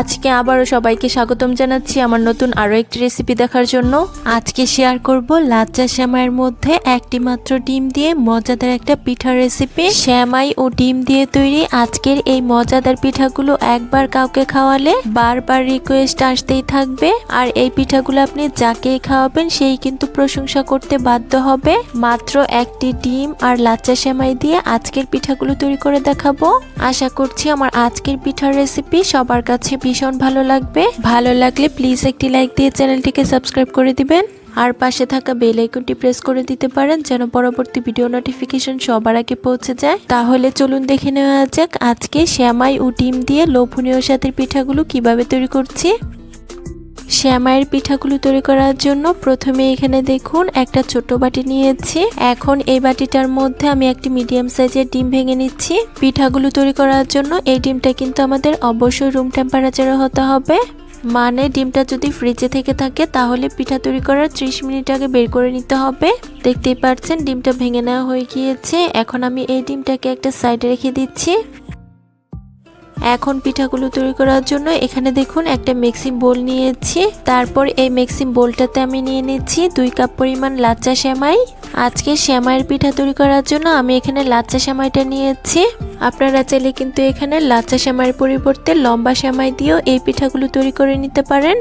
আজকে আবারও সবাইকে স্বাগতম জানাচ্ছি আমার নতুন আরও একটি রেসিপি দেখার জন্য। আজকে শেয়ার করব লাচ্চা শ্যামাইয়ের মধ্যে একটি মাত্র ডিম দিয়ে মজাদার একটা পিঠা রেসিপি শ্যামাই ও ডিম দিয়ে তৈরি আজকের এই মজাদার পিঠাগুলো একবার কাউকে খাওয়ালে বারবার রিকোয়েস্ট আসতেই থাকবে। আর এই পিঠাগুলো আপনি যাকেই খাওয়াবেন সেই কিন্তু প্রশংসা করতে বাধ্য হবে। মাত্র একটি ডিম আর লাচ্চা শ্যামাই দিয়ে আজকের পিঠাগুলো তৈরি করে দেখাবো। আশা করছি আমার আজকের পিঠার রেসিপি সবার কাছে ভীষণ ভালো লাগবে। ভালো লাগলে প্লিজ একটি লাইক দিয়ে চ্যানেলটিকে সাবস্ক্রাইব করে দিবেন। আর পাশে থাকা বেল আইকনটি প্রেস করে দিতে পারেন যেন পরবর্তী ভিডিও নোটিফিকেশন সবার আগে পৌঁছে যায়। তাহলে চলুন দেখে নেওয়া যাক আজকে শ্যামাই ও ডিম দিয়ে লোভনীয় সাথের পিঠাগুলো কীভাবে তৈরি করছি। শ্যামাইয়ের পিঠাগুলো তৈরি করার জন্য প্রথমে এখানে দেখুন একটা ছোট বাটি নিয়েছি। এখন এই বাটিটার মধ্যে আমি একটি মিডিয়াম সাইজের ডিম ভেঙে নিচ্ছি। পিঠাগুলো তৈরি করার জন্য এই ডিমটা কিন্তু আমাদের অবশ্যই রুম টেম্পারেচারে হতে হবে। মানে ডিমটা যদি ফ্রিজে থেকে থাকে তাহলে পিঠা তৈরি করার 30 মিনিট আগে বের করে নিতে হবে। দেখতেই পাচ্ছেন ডিমটা ভেঙে নেওয়া হয়ে গিয়েছে। এখন আমি এই ডিমটাকে একটা সাইডে রেখে দিচ্ছি। এখন পিঠাগুলো তৈরি করার জন্য এখানে দেখুন একটা মিক্সিং বোল নিয়েছি। তারপর এই মিক্সিং বোলটাতে আমি নিয়ে নিচ্ছি দুই কাপ পরিমাণ লাচ্চা সেমাই। আজকে সেমাইয়ের পিঠা তৈরি করার জন্য আমি এখানে লাচ্চা সেমাইটা নিয়েছি। আপনারা চাইলে কিন্তু এখানে লাচ্চা সেমাইয়ের পরিবর্তে লম্বা সেমাই দিয়েও এই পিঠাগুলো তৈরি করে নিতে পারেন।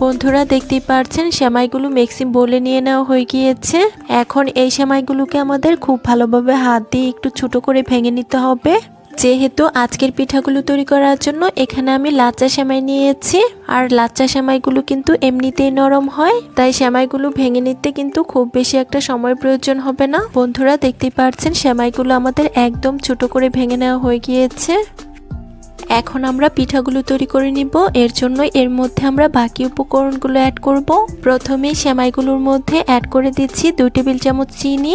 বন্ধুরা দেখতেই পারছেন, সেমাইগুলো মিক্সিং বলে নিয়ে নেওয়া হয়ে গিয়েছে। এখন এই সেমাইগুলোকে আমাদের খুব ভালোভাবে হাত দিয়ে একটু ছোট করে ভেঙে নিতে হবে। যেহেতু আজকের পিঠাগুলো তৈরি করার জন্য এখানে আমি লাচ্চা সেমাই নিয়েছি, আর লাচ্চা সেমাইগুলো কিন্তু এমনিতেই নরম হয়, তাই সেমাইগুলো ভেঙে নিতে কিন্তু খুব বেশি একটা সময় প্রয়োজন হবে না। বন্ধুরা, দেখতেই পারছেন, সেমাইগুলো আমাদের একদম ছোট করে ভেঙে নেওয়া হয়ে গিয়েছে। এখন আমরা পিঠাগুলো তৈরি করে নিব। এর জন্য এর মধ্যে আমরা বাকি উপকরণগুলো অ্যাড করব। প্রথমে সেমাইগুলোর মধ্যে অ্যাড করে দিচ্ছি দুই টেবিল চামচ চিনি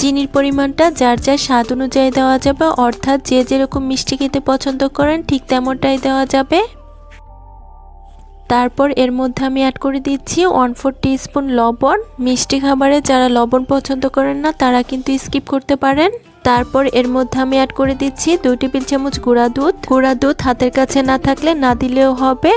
চিনির পরিমাণটা যার যার স্বাদ অনুযায়ী দেওয়া যাবে, অর্থাৎ যে যেরকম মিষ্টি খেতে পছন্দ করেন, ঠিক তেমনটাই দেওয়া যাবে। তারপর এর মধ্যে আমি অ্যাড করে দিচ্ছি ওয়ান ফোর স্পুন লবণ। মিষ্টি খাবারে যারা লবণ পছন্দ করেন না, তারা কিন্তু স্কিপ করতে পারেন। তারপর এর মধ্যে আমি অ্যাড করে দিচ্ছি দুই টেবিল চামচ গুঁড়া দুধ। গুঁড়া দুধ হাতের কাছে না থাকলে না দিলেও হবে।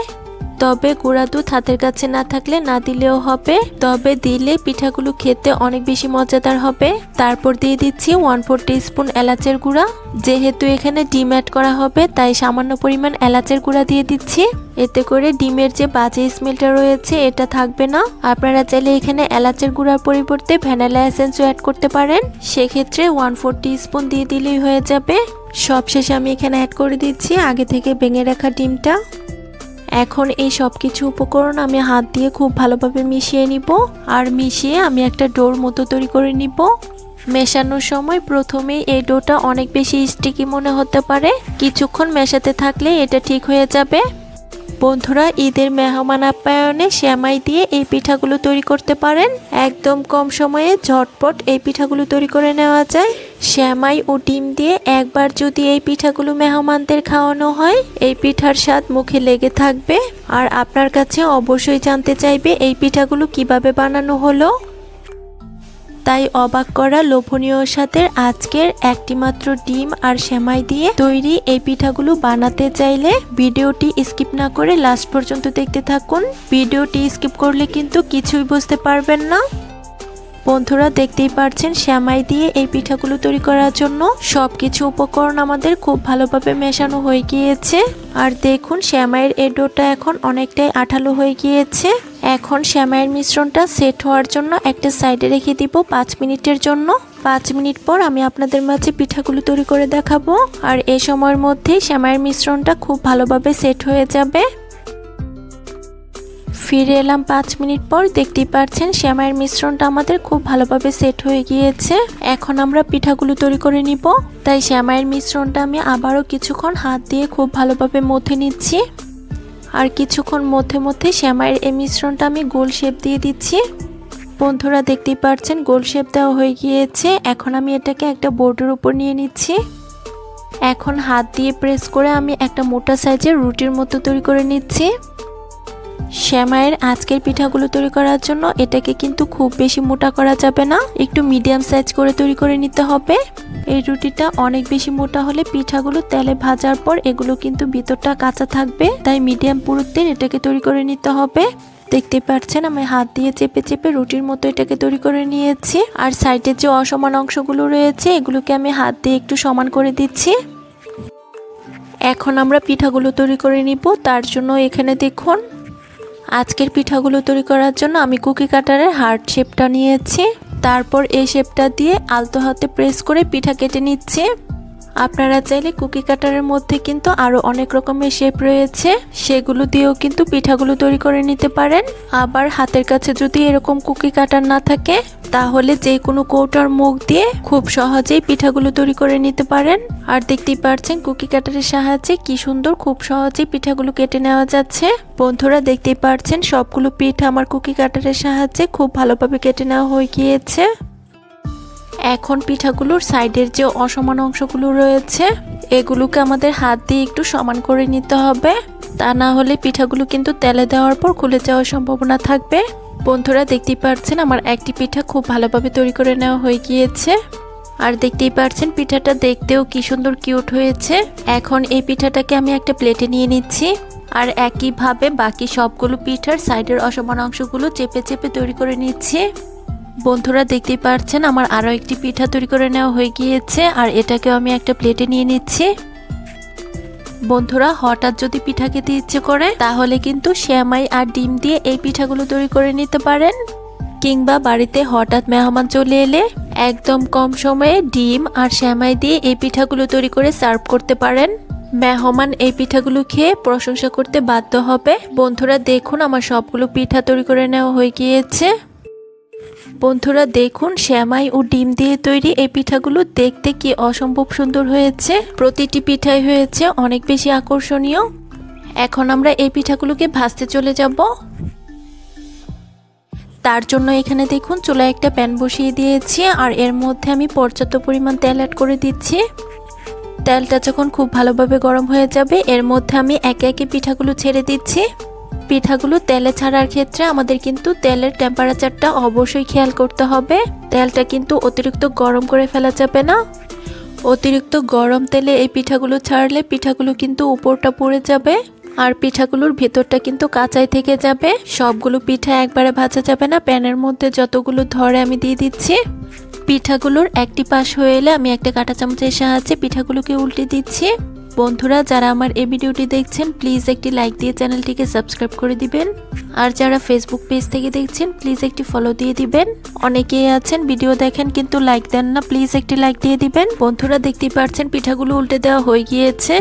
তবে গুঁড়া দুধ হাতের কাছে না থাকলে না দিলেও হবে। তবে দিলে পিঠাগুলো খেতে অনেক বেশি মজাদার হবে। তারপর দিয়ে দিচ্ছি ওয়ান ফোর স্পুন এলাচের গুঁড়া। যেহেতু এখানে ডিম অ্যাড করা হবে, তাই সামান্য পরিমাণ এলাচের গুঁড়া দিয়ে দিচ্ছি। এতে করে ডিমের যে বাজে স্মেলটা রয়েছে, এটা থাকবে না। আপনারা চাইলে এখানে এলাচের গুঁড়ার পরিবর্তে ভ্যানিলা এসেন্সও অ্যাড করতে পারেন। সেক্ষেত্রে ওয়ান ফোর স্পুন দিয়ে দিলেই হয়ে যাবে। সবশেষে আমি এখানে অ্যাড করে দিচ্ছি আগে থেকে ভেঙে রাখা ডিমটা। এখন এই সব কিছু উপকরণ আমি হাত দিয়ে খুব ভালোভাবে মিশিয়ে নিব। আর মিশিয়ে আমি একটা ডোর মতো তৈরি করে নিব। মেশানোর সময় প্রথমেই এই ডোটা অনেক বেশি স্টিকি মনে হতে পারে। কিছুক্ষণ মেশাতে থাকলে এটা ঠিক হয়ে যাবে। বন্ধুরা, ঈদের মেহমান আপ্যায়নে শ্যামাই দিয়ে এই পিঠাগুলো তৈরি করতে পারেন। একদম কম সময়ে ঝটপট এই পিঠাগুলো তৈরি করে নেওয়া যায়। শ্যামাই ও ডিম দিয়ে একবার যদি এই পিঠাগুলো মেহমানদের খাওয়ানো হয়, এই পিঠার স্বাদ মুখে লেগে থাকবে। আর আপনার কাছে অবশ্যই জানতে চাইবে এই পিঠাগুলো কীভাবে বানানো হলো। তাই অবাক করা লোভনীয় সাথে আজকের একটি মাত্র ডিম আর সেমাই দিয়ে তৈরি এই পিঠাগুলো বানাতে চাইলে ভিডিওটি স্কিপ না করে লাস্ট পর্যন্ত দেখতে থাকুন। ভিডিওটি স্কিপ করলে কিন্তু কিছুই বুঝতে পারবেন না। বন্ধুরা দেখতেই পারছেন, শ্যামাই দিয়ে এই পিঠাগুলো তৈরি করার জন্য সব কিছু উপকরণ আমাদের খুব ভালোভাবে মেশানো হয়ে গিয়েছে। আর দেখুন, শ্যামাইয়ের এই ডোটা এখন অনেকটাই আঠালো হয়ে গিয়েছে। এখন শ্যামাইয়ের মিশ্রণটা সেট হওয়ার জন্য একটা সাইডে রেখে দিব পাঁচ মিনিটের জন্য। পাঁচ মিনিট পর আমি আপনাদের মাঝে পিঠাগুলো তৈরি করে দেখাবো। আর এ সময়ের মধ্যেই শ্যামাইয়ের মিশ্রণটা খুব ভালোভাবে সেট হয়ে যাবে। ফিরে এলাম পাঁচ মিনিট পর। দেখতেই পাচ্ছেন শ্যামাইয়ের মিশ্রণটা আমাদের খুব ভালোভাবে সেট হয়ে গিয়েছে। এখন আমরা পিঠাগুলো তৈরি করে নিব। তাই শ্যামাইয়ের মিশ্রণটা আমি আবারও কিছুক্ষণ হাত দিয়ে খুব ভালোভাবে মথে নিচ্ছি। আর কিছুক্ষণ মধ্যে মধ্যে শ্যামাইয়ের এই মিশ্রণটা আমি গোল শেপ দিয়ে দিচ্ছি। বন্ধুরা, দেখতেই পাচ্ছেন গোল শেপ দেওয়া হয়ে গিয়েছে। এখন আমি এটাকে একটা বোর্ডের উপর নিয়ে নিচ্ছি। এখন হাত দিয়ে প্রেস করে আমি একটা মোটা সাইজের রুটির মতো তৈরি করে নিচ্ছি। শ্যামাইয়ের আজকের পিঠাগুলো তৈরি করার জন্য এটাকে কিন্তু খুব বেশি মোটা করা যাবে না। একটু মিডিয়াম সাইজ করে তৈরি করে নিতে হবে। এই রুটিটা অনেক বেশি মোটা হলে পিঠাগুলো তেলে ভাজার পর এগুলো কিন্তু ভিতরটা কাঁচা থাকবে। তাই মিডিয়াম পুরুত্বের এটাকে তৈরি করে নিতে হবে। দেখতে পাচ্ছেন আমি হাত দিয়ে চেপে চেপে রুটির মতো এটাকে তৈরি করে নিয়েছি। আর সাইডের যে অসমান অংশগুলো রয়েছে, এগুলোকে আমি হাত দিয়ে একটু সমান করে দিচ্ছি। এখন আমরা পিঠাগুলো তৈরি করে নিব। তার জন্য এখানে দেখুন আজকের পিঠাগুলো তৈরি করার জন্য আমি কুকি কাটারের হার্ড শেপটা নিয়েছি। তারপর এই শেপটা দিয়ে আলতো হাতে প্রেস করে পিঠা কেটে নিচ্ছি। আপনারা চাইলে কুকি কাটারের মধ্যে কিন্তু আরও অনেক রকমের শেপ রয়েছে। সেগুলো দিয়েও কিন্তু পিঠাগুলো তৈরি করে নিতে পারেন। আবার হাতের কাছে যদি এরকম কুকি কাটার না থাকে, তাহলে যে কোনো কৌটার মুখ দিয়ে খুব সহজেই পিঠাগুলো তৈরি করে নিতে পারেন। আর দেখতেই পাচ্ছেন কুকি কাটারের সাহায্যে কি সুন্দর, খুব সহজেই পিঠাগুলো কেটে নেওয়া যাচ্ছে। বন্ধুরা, দেখতেই পাচ্ছেন সবগুলো পিঠা আমার কুকি কাটারের সাহায্যে খুব ভালোভাবে কেটে নেওয়া হয়ে গিয়েছে। এখন পিঠাগুলোর সাইডের যে অসমান অংশগুলো রয়েছে, এগুলোকে আমাদের হাত দিয়ে একটু সমান করে নিতে হবে। তা না হলে পিঠাগুলো কিন্তু তেলে দেওয়ার পর খুলে যাওয়ার সম্ভাবনা থাকবে। বন্ধুরা, দেখতেই পাচ্ছেন আমার একটি পিঠা খুব ভালোভাবে তৈরি করে নেওয়া হয়ে গিয়েছে। আর দেখতেই পাচ্ছেন পিঠাটা দেখতেও কি সুন্দর কিউট হয়েছে। এখন এই পিঠাটাকে আমি একটা প্লেটে নিয়ে নিচ্ছি। আর একইভাবে বাকি সবগুলো পিঠার সাইডের অসমান অংশগুলো চেপে চেপে তৈরি করে নিচ্ছি। বন্ধুরা দেখতেই পাচ্ছেন আমার আরও একটি পিঠা তৈরি করে নেওয়া হয়ে গিয়েছে, আর এটাকেও আমি একটা প্লেটে নিয়ে নিচ্ছি। বন্ধুরা, হঠাৎ যদি পিঠা খেতে ইচ্ছে করে, তাহলে কিন্তু শ্যামাই আর ডিম দিয়ে এই পিঠাগুলো তৈরি করে নিতে পারেন। কিংবা বাড়িতে হঠাৎ মেহমান চলে এলে, একদম কম সময়ে ডিম আর শ্যামাই দিয়ে এই পিঠাগুলো তৈরি করে সার্ভ করতে পারেন। মেহমান এই পিঠাগুলো খেয়ে প্রশংসা করতে বাধ্য হবে। বন্ধুরা, দেখুন, আমার সবগুলো পিঠা তৈরি করে নেওয়া হয়ে গিয়েছে। বন্ধুরা, দেখুন, শ্যামাই ও ডিম দিয়ে তৈরি এই পিঠাগুলো দেখতে কি অসম্ভব সুন্দর হয়েছে। প্রতিটি পিঠাই হয়েছে অনেক বেশি আকর্ষণীয়। এখন আমরা এই পিঠাগুলোকে ভাজতে চলে যাব। তার জন্য এখানে দেখুন, চুলায় একটা প্যান বসিয়ে দিয়েছি আর এর মধ্যে আমি পর্যাপ্ত পরিমাণ তেল অ্যাড করে দিচ্ছি। তেলটা যখন খুব ভালোভাবে গরম হয়ে যাবে, এর মধ্যে আমি একে একে পিঠাগুলো ছেড়ে দিচ্ছি। পিঠাগুলো তেলে ছাড়ার ক্ষেত্রে আমাদের কিন্তু তেলের টেম্পারেচারটা অবশ্যই খেয়াল করতে হবে। তেলটা কিন্তু অতিরিক্ত গরম করে ফেলা যাবে না। অতিরিক্ত গরম তেলে এই পিঠাগুলো ছাড়লে পিঠাগুলো কিন্তু উপরটা পড়ে যাবে আর পিঠাগুলোর ভেতরটা কিন্তু কাঁচাই থেকে যাবে। সবগুলো পিঠা একবারে ভাজা যাবে না। প্যানের মধ্যে যতগুলো ধরে আমি দিয়ে দিচ্ছি, পিঠাগুলোর একটি পাশ হয়ে এলে আমি একটা কাঁটা চামচের সাহায্যে পিঠাগুলোকে উল্টে দিচ্ছি। বন্ধুরা, যারা আমার এই ভিডিওটি দেখছেন প্লিজ একটি লাইক দিয়ে চ্যানেলটিকে সাবস্ক্রাইব করে দিবেন। আর যারা ফেসবুক পেজ থেকে দেখছেন প্লিজ একটি ফলো দিয়ে দিবেন। অনেকেই আছেন ভিডিও দেখেন কিন্তু লাইক দেন না প্লিজ একটি লাইক দিয়ে দিবেন। বন্ধুরা, দেখতেই পাচ্ছেন, পিঠাগুলো উল্টে দেওয়া হয়ে গিয়েছে।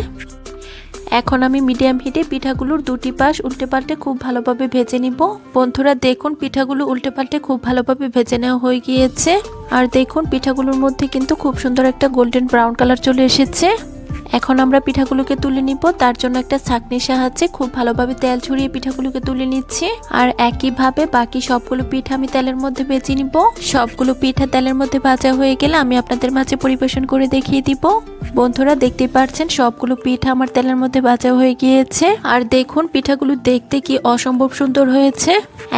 এখন আমি মিডিয়াম হিটে পিঠাগুলোর দুটি পাশ উল্টে পাল্টে খুব ভালোভাবে ভেজে নিব। বন্ধুরা, দেখুন, পিঠাগুলো উল্টে পাল্টে খুব ভালোভাবে ভেজে নেওয়া হয়ে গিয়েছে। আর দেখুন, পিঠাগুলোর মধ্যে কিন্তু খুব সুন্দর একটা গোল্ডেন ব্রাউন কালার চলে এসেছে। এখন আমরা পিঠাগুলোকে তুলে নিব। তার জন্য একটা ছাঁকনির সাহায্যে খুব ভালোভাবে তেল ছড়িয়ে পিঠাগুলোকে তুলে নিচ্ছি। আর একইভাবে বাকি সবগুলো পিঠা আমি তেলের মধ্যে বেজে নিব। সবগুলো পিঠা তেলের মধ্যে ভাজা হয়ে গেলে আমি আপনাদের মাঝে পরিবেশন করে দেখিয়ে দিব। বন্ধুরা দেখতে পাচ্ছেন সবগুলো পিঠা আমার তেলের মধ্যে ভাজা হয়ে গিয়েছে। আর দেখুন, পিঠাগুলো দেখতে কি অসম্ভব সুন্দর হয়েছে।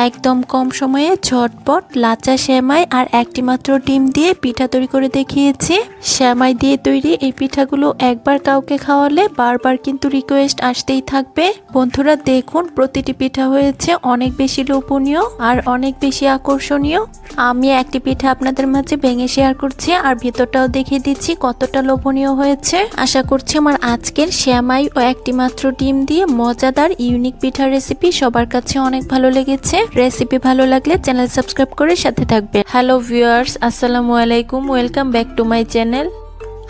একদম কম সময়ে ঝটপট লাচা শ্যামাই আর একটি মাত্র ডিম দিয়ে পিঠা তৈরি করে দেখিয়েছি। শ্যামাই দিয়ে তৈরি এই পিঠাগুলো একবার কাউকে খাওয়ালে বারবার কিন্তু রিকোয়েস্ট আসতেই থাকবে। বন্ধুরা, দেখুন, প্রতিটি পিঠা হয়েছে অনেক বেশি লোভনীয় আর অনেক বেশি আকর্ষণীয়। আমি একটি পিঠা আপনাদের মাঝে ভেঙে শেয়ার করছি আর ভেতরটাও দেখিয়ে দিচ্ছি কতটা লোভনীয় হয়েছে। আশা করছি আমার আজকের শ্যামাই ও একটি মাত্র ডিম দিয়ে মজাদার ইউনিক পিঠার রেসিপি সবার কাছে অনেক ভালো লেগেছে। রেসিপি ভালো লাগলে চ্যানেল সাবস্ক্রাইব করে সাথে থাকবে হ্যালো ভিউয়ার্স আসসালামু আলাইকুম welcome back to my channel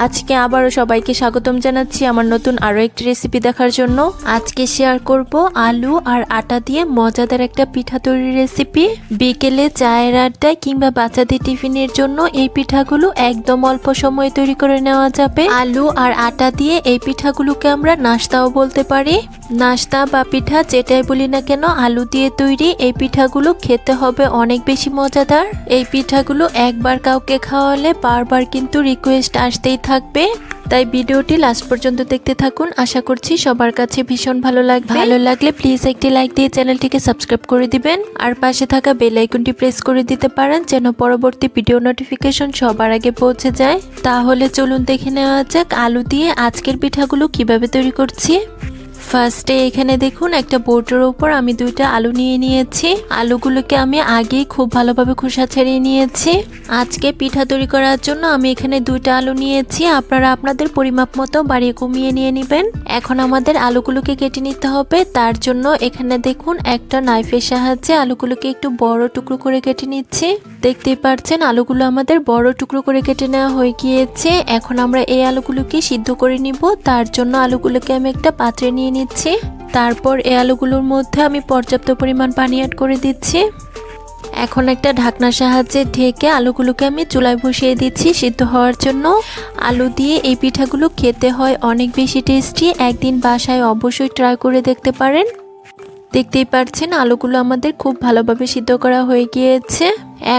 আজকে আবারও সবাইকে স্বাগতম জানাচ্ছি আমার নতুন আরও একটি রেসিপি দেখার জন্য। আজকে শেয়ার করব আলু আর আটা দিয়ে মজাদার একটা পিঠা তৈরির রেসিপি বিকেলে চায়ের আড্ডায় কিংবা বাচ্চাদের টিফিনের জন্য এই পিঠাগুলো একদম অল্প সময়ে তৈরি করে নেওয়া যাবে। আলু আর আটা দিয়ে এই পিঠাগুলোকে আমরা নাস্তাও বলতে পারি। নাস্তা বা পিঠা যেটাই বলি না কেন, আলু দিয়ে তৈরি এই পিঠাগুলো খেতে হবে অনেক বেশি মজাদার। এই পিঠাগুলো একবার কাউকে খাওয়ালে বারবার কিন্তু রিকোয়েস্ট আসতেই থাকবে। তাই ভিডিওটি লাস্ট পর্যন্ত দেখতে থাকুন। আশা করছি সবার কাছে ভীষণ ভালো লাগবে। ভালো লাগলে প্লিজ একটি লাইক দিয়ে চ্যানেলটিকে সাবস্ক্রাইব করে দিবেন। আর পাশে থাকা বেল আইকনটি প্রেস করে দিতে পারেন যেন পরবর্তী ভিডিও নোটিফিকেশন সবার আগে পৌঁছে যায়। তাহলে চলুন দেখে নেওয়া যাক আলু দিয়ে আজকের পিঠাগুলো কীভাবে তৈরি করছি। ফার্স্টে এখানে দেখুন, একটা বোর্ডের উপর আমি দুইটা আলু নিয়ে নিয়েছি। আলুগুলোকে আমি আগেই খুব ভালোভাবে খোসা ছাড়িয়ে নিয়েছি। আজকে পিঠা তৈরি করার জন্য আমি এখানে দুইটা আলু নিয়েছি। আপনারা আপনাদের পরিমাপ মতো বাড়িয়ে কমিয়ে নিয়ে নেবেন। এখন আমাদের আলুগুলোকে কেটে নিতে হবে। তার জন্য এখানে দেখুন, একটা নাইফের সাহায্যে আলুগুলোকে একটু বড় টুকরো করে কেটে নিচ্ছি। দেখতেই পাচ্ছেন, আলুগুলো আমাদের বড় টুকরো করে কেটে নেওয়া হয়ে গিয়েছে। এখন আমরা এই আলুগুলোকে সিদ্ধ করে নিব। তার জন্য আলুগুলোকে আমি একটা পাত্রে নিয়ে নিচ্ছি। তারপর এই আলুগুলোর মধ্যে আমি পর্যাপ্ত পরিমাণ পানি অ্যাড করে দিচ্ছি। এখন একটা ঢাকনার সাহায্যে ঢেকে আলুগুলোকে আমি চুলায় বসিয়ে দিচ্ছি সিদ্ধ হওয়ার জন্য। আলু দিয়ে এই পিঠাগুলো খেতে হয় অনেক বেশি টেস্টি একদিন বাসায় অবশ্যই ট্রাই করে দেখতে পারেন। দেখতেই পাচ্ছেন আলুগুলো আমাদের খুব ভালোভাবে সিদ্ধ করা হয়ে গিয়েছে।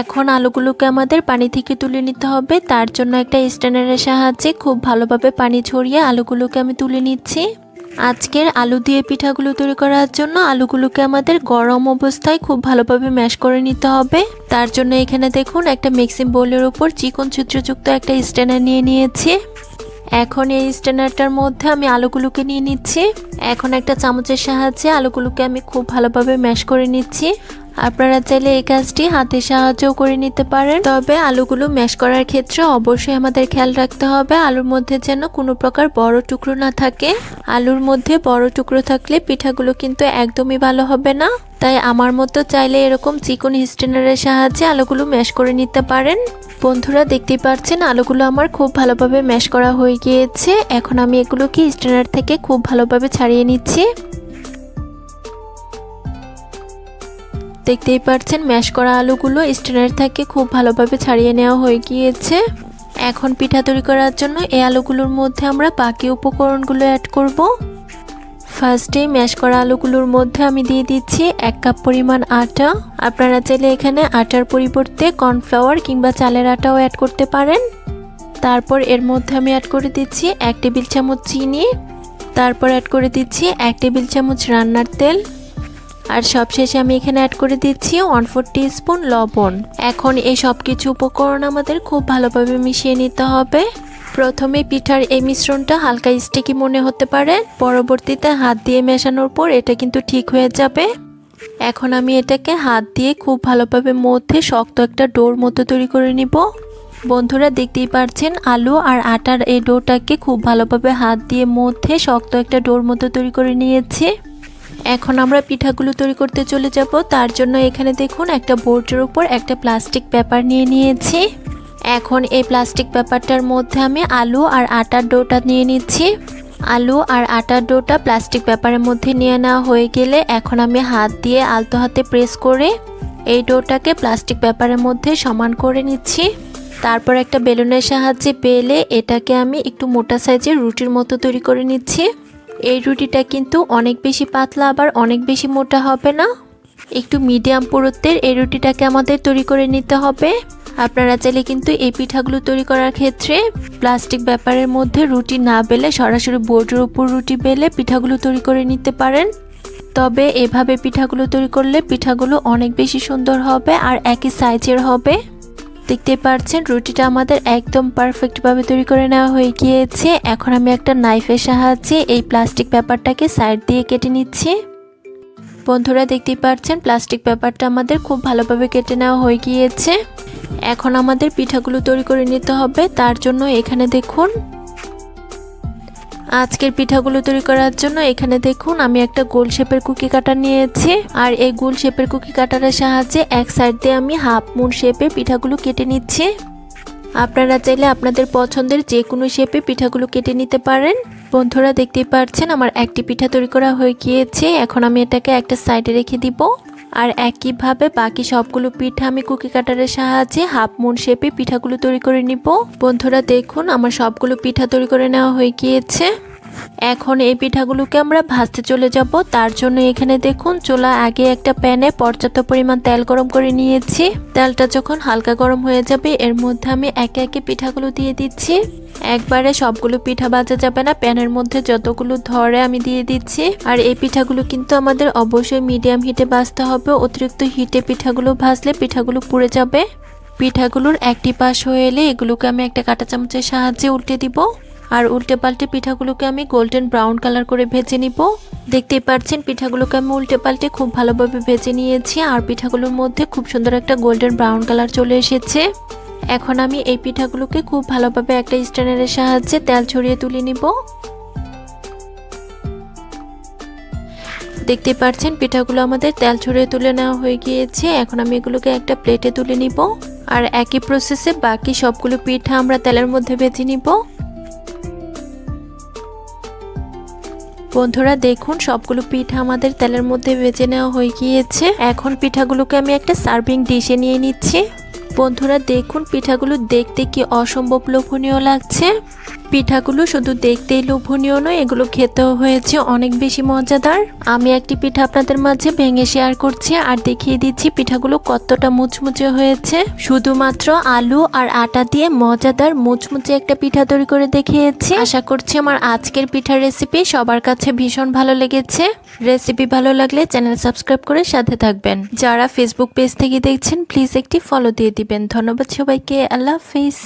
এখন আলুগুলোকে আমাদের পানি থেকে তুলে নিতে হবে। তার জন্য একটা স্ট্যান্ডারের সাহায্যে খুব ভালোভাবে পানি ছড়িয়ে আলুগুলোকে আমি তুলে নিচ্ছি। আজকের আলু দিয়ে পিঠাগুলো তৈরি করার জন্য আলুগুলোকে আমাদের গরম অবস্থায় খুব ভালোভাবে ম্যাশ করে নিতে হবে। তার জন্য এখানে দেখুন একটা মিক্সিং বোলের উপর চিকন ছিদ্রযুক্ত একটা স্ট্যান্ডার নিয়ে নিয়েছি। এখন এই স্ট্যান্ডারটার মধ্যে আমি আলুগুলোকে নিয়ে নিচ্ছি। এখন একটা চামচের সাহায্যে আলুগুলোকে আমি খুব ভালোভাবে ম্যাশ করে নিচ্ছি। আপনারা চাইলে এই কাজটি হাতের সাহায্যও করে নিতে পারেন। তবে আলুগুলো ম্যাশ করার ক্ষেত্রে অবশ্যই আমাদের খেয়াল রাখতে হবে, আলুর মধ্যে যেন কোনো প্রকার বড় টুকরো না থাকে। আলুর মধ্যে বড় টুকরো থাকলে পিঠাগুলো কিন্তু একদমই ভালো হবে না। তাই আমার মতো চাইলে এরকম চিকন স্টেনারের সাহায্যে আলুগুলো ম্যাশ করে নিতে পারেন। বন্ধুরা, দেখতেই পাচ্ছেন আলুগুলো আমার খুব ভালোভাবে ম্যাশ করা হয়ে গিয়েছে। এখন আমি এগুলোকে স্টেনার থেকে খুব ভালোভাবে ছাড়িয়ে নিচ্ছি। দেখতেই পাচ্ছেন ম্যাশ করা আলুগুলো স্টেনার থেকে খুব ভালোভাবে ছাড়িয়ে নেওয়া হয়ে গিয়েছে। এখন পিঠা তৈরি করার জন্য এই আলুগুলোর মধ্যে আমরা বাকি উপকরণগুলো অ্যাড করব। ফার্স্টে ম্যাশ করা আলুগুলোর মধ্যে আমি দিয়ে দিচ্ছি এক কাপ পরিমাণ আটা। আপনারা চাইলে এখানে আটার পরিবর্তে কর্নফ্লাওয়ার কিংবা চালের আটাও অ্যাড করতে পারেন। তারপর এর মধ্যে আমি অ্যাড করে দিচ্ছি এক টেবিল চামচ চিনি। তারপর অ্যাড করে দিচ্ছি এক টেবিল চামচ রান্নার তেল। আর সবশেষে আমি এখানে অ্যাড করে দিচ্ছি ওয়ান ফোর স্পুন লবণ। এখন এই সব কিছু উপকরণ আমাদের খুব ভালোভাবে মিশিয়ে নিতে হবে। প্রথমে পিঠার এই মিশ্রণটা হালকা স্টিকি মনে হতে পারে। পরবর্তীতে হাত দিয়ে মেশানোর পর এটা কিন্তু ঠিক হয়ে যাবে। এখন আমি এটাকে হাত দিয়ে খুব ভালোভাবে মধ্যে শক্ত একটা ডোর মতো তৈরি করে নিব। বন্ধুরা দেখতেই পারছেন, আলু আর আটার এই ডোটাকে খুব ভালোভাবে হাত দিয়ে মধ্যে শক্ত একটা ডোর মতো তৈরি করে নিয়েছি। এখন আমরা পিঠাগুলো তৈরি করতে চলে যাব। তার জন্য এখানে দেখুন একটা বোর্ডের উপর একটা প্লাস্টিক পেপার নিয়ে নিয়েছি। এখন এই প্লাস্টিক পেপারটার মধ্যে আমি আলু আর আটার ডোটা নিয়ে নিচ্ছি। আলু আর আটার ডোটা প্লাস্টিক পেপারের মধ্যে নিয়ে নেওয়া হয়ে গেলে এখন আমি হাত দিয়ে আলতো হাতে প্রেস করে এই ডোটাকে প্লাস্টিক পেপারের মধ্যে সমান করে নিচ্ছি। তারপর একটা বেলুনের সাহায্যে বেলে এটাকে আমি একটু মোটা সাইজের রুটির মতো তৈরি করে নিচ্ছি। এই রুটিটা কিন্তু অনেক বেশি পাতলা, আবার অনেক বেশি মোটা হবে না। একটু মিডিয়াম পুরুত্বের এই রুটিটাকে আমাদের তৈরি করে নিতে হবে। আপনারা চাইলে কিন্তু এই পিঠাগুলো তৈরি করার ক্ষেত্রে প্লাস্টিক ব্যাপারের মধ্যে রুটি না বেলে সরাসরি বোর্ডের উপর রুটি বেলে পিঠাগুলো তৈরি করে নিতে পারেন। তবে এভাবে পিঠাগুলো তৈরি করলে পিঠাগুলো অনেক বেশি সুন্দর হবে আর একই সাইজের হবে। দেখতে পাচ্ছেন রুটিটা আমাদের একদম পারফেক্টভাবে তৈরি করে নেওয়া হয়ে গিয়েছে। এখন আমি একটা নাইফের সাহায্যে এই প্লাস্টিক পেপারটাকে সাইড দিয়ে কেটে নিচ্ছি। বন্ধুরা দেখতে পাচ্ছেন প্লাস্টিক পেপারটা আমাদের খুব ভালোভাবে কেটে নেওয়া হয়ে গিয়েছে। এখন আমাদের পিঠাগুলো তৈরি করে নিতে হবে, তার জন্য এখানে দেখুন আজকের পিঠাগুলো তৈরি করার জন্য এখানে দেখুন, আমি একটা গোল শেপের কুকি কাটার নিয়েছি। আর এই গোল শেপের কুকি কাটারের সাহায্যে এক সাইড দিয়ে আমি হাফ মুন শেপে পিঠাগুলো কেটে নিচ্ছি। আপনারা চাইলে আপনাদের পছন্দের যে কোনো শেপে পিঠাগুলো কেটে নিতে পারেন। বন্ধুরা, দেখতেই পাচ্ছেন আমার একটি পিঠা তৈরি করা হয়ে গিয়েছে। এখন আমি এটাকে একটা সাইডে রেখে দিব। আর একইভাবে বাকি সবগুলো পিঠা আমি কুকি কাটারের সাহায্যে হাফ মুন শেপে পিঠাগুলো তৈরি করে নিব। বন্ধুরা দেখুন, আমার সবগুলো পিঠা তৈরি করে নেওয়া হয়ে গিয়েছে। এখন এই পিঠাগুলোকে আমরা ভাজতে চলে যাব। তার জন্য এখানে দেখুন চোলা আগে একটা প্যানে পর্যাপ্ত পরিমাণ তেল গরম করে নিয়েছি। তেলটা যখন হালকা গরম হয়ে যাবে, এর মধ্যে আমি একে একে পিঠাগুলো দিয়ে দিচ্ছি। একবারে সবগুলো পিঠা ভাজা যাবে না, প্যানের মধ্যে যতগুলো ধরে আমি দিয়ে দিচ্ছি। আর এই পিঠাগুলো কিন্তু আমাদের অবশ্যই মিডিয়াম হিটে ভাজতে হবে, অতিরিক্ত হিটে পিঠাগুলো ভাজলে পিঠাগুলো পুড়ে যাবে। পিঠাগুলোর একটি পাশ হয়ে এলে এগুলোকে আমি একটা কাঁটা চামচের সাহায্যে উল্টে দিব। আর উল্টে পাল্টে পিঠাগুলোকে আমি গোল্ডেন ব্রাউন কালার করে ভেজে নিব। দেখতেই পাচ্ছেন, পিঠাগুলোকে আমি উল্টে পাল্টে খুব ভালোভাবে ভেজে নিয়েছি আর পিঠাগুলোর মধ্যে খুব সুন্দর একটা গোল্ডেন ব্রাউন কালার চলে এসেছে। এখন আমি এই পিঠাগুলোকে খুব ভালোভাবে একটা স্ট্যান্ডারের সাহায্যে তেল ছড়িয়ে তুলে নিব। দেখতে পাচ্ছেন, পিঠাগুলো আমাদের তেল ছড়িয়ে তুলে নেওয়া হয়ে গিয়েছে। এখন আমি এগুলোকে একটা প্লেটে তুলে নিব। আর একই প্রসেসে বাকি সবগুলো পিঠা আমরা তেলের মধ্যে ভেজে নিব। বন্ধুরা দেখুন, সবগুলো পিঠা আমাদের তেলের মধ্যে ভেজে নেওয়া হয়ে গিয়েছে। এখন পিঠাগুলোকে আমি একটা সার্ভিং ডিশে নিয়ে নিচ্ছি। বন্ধুরা দেখুন, পিঠাগুলো দেখতে কি অসম্ভব লোভনীয় লাগছে। পিঠাগুলো শুধু দেখতেই লোভনীয় নয়, এগুলো খেতেও হয়েছে অনেক বেশি মজাদার। আমি একটি পিঠা আপনাদের মাঝে ভেঙে শেয়ার করছি আর দেখিয়ে দিচ্ছি পিঠাগুলো কতটা মুচমুচে হয়েছে। শুধুমাত্র আলু আর আটা দিয়ে মজাদার মুচমুচে একটা পিঠা তৈরি করে দেখিয়েছি। আশা করছি আমার আজকের পিঠার রেসিপি সবার কাছে ভীষণ ভালো লেগেছে। রেসিপি ভালো লাগলে চ্যানেল সাবস্ক্রাইব করে সাথে থাকবেন। যারা ফেসবুক পেজ থেকে দেখছেন প্লিজ একটি ফলো দিয়ে দিবেন। ধন্যবাদ সবাইকে। আল্লাহ হাফিজ।